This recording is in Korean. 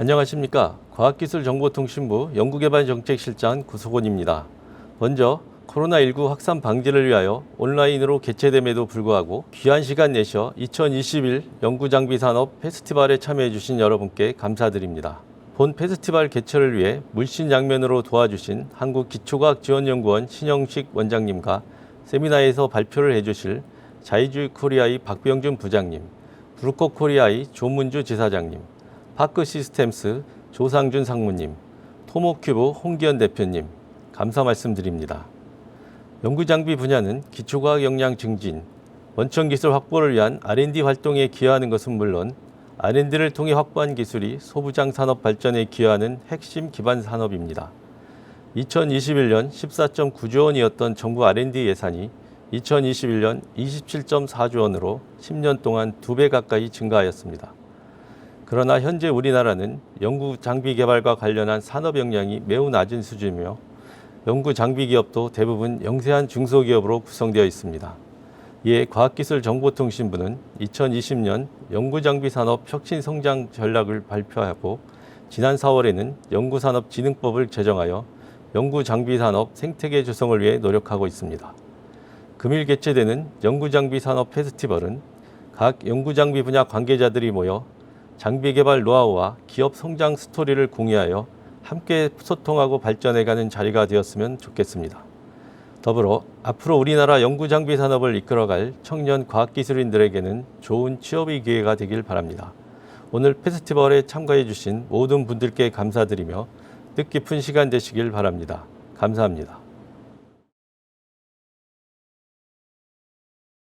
안녕하십니까. 과학기술정보통신부 연구개발정책실장 구소곤입니다. 먼저 코로나19 확산 방지를 위하여 온라인으로 개최됨에도 불구하고 귀한 시간 내셔 2021 연구장비산업 페스티벌에 참여해 주신 여러분께 감사드립니다. 본 페스티벌 개최를 위해 물신양면으로 도와주신 한국기초과학지원연구원 신영식 원장님과 세미나에서 발표를 해주실 자이주 코리아의 박병준 부장님, 브루코 코리아의 조문주 지사장님, 파크 시스템스 조상준 상무님, 토모큐브 홍기현 대표님, 감사 말씀드립니다. 연구장비 분야는 기초과학 역량 증진, 원천 기술 확보를 위한 R&D 활동에 기여하는 것은 물론 R&D를 통해 확보한 기술이 소부장 산업 발전에 기여하는 핵심 기반 산업입니다. 2021년 14.9조 원이었던 정부 R&D 예산이 2021년 27.4조 원으로 10년 동안 두 배 가까이 증가하였습니다. 그러나 현재 우리나라는 연구 장비 개발과 관련한 산업 역량이 매우 낮은 수준이며 연구 장비 기업도 대부분 영세한 중소기업으로 구성되어 있습니다. 이에 과학기술정보통신부는 2020년 연구장비 산업 혁신 성장 전략을 발표하고 지난 4월에는 연구산업진흥법을 제정하여 연구장비 산업 생태계 조성을 위해 노력하고 있습니다. 금일 개최되는 연구장비 산업 페스티벌은 각 연구장비 분야 관계자들이 모여 장비 개발 노하우와 기업 성장 스토리를 공유하여 함께 소통하고 발전해가는 자리가 되었으면 좋겠습니다. 더불어 앞으로 우리나라 연구 장비 산업을 이끌어갈 청년 과학기술인들에게는 좋은 취업의 기회가 되길 바랍니다. 오늘 페스티벌에 참가해 주신 모든 분들께 감사드리며 뜻깊은 시간 되시길 바랍니다. 감사합니다.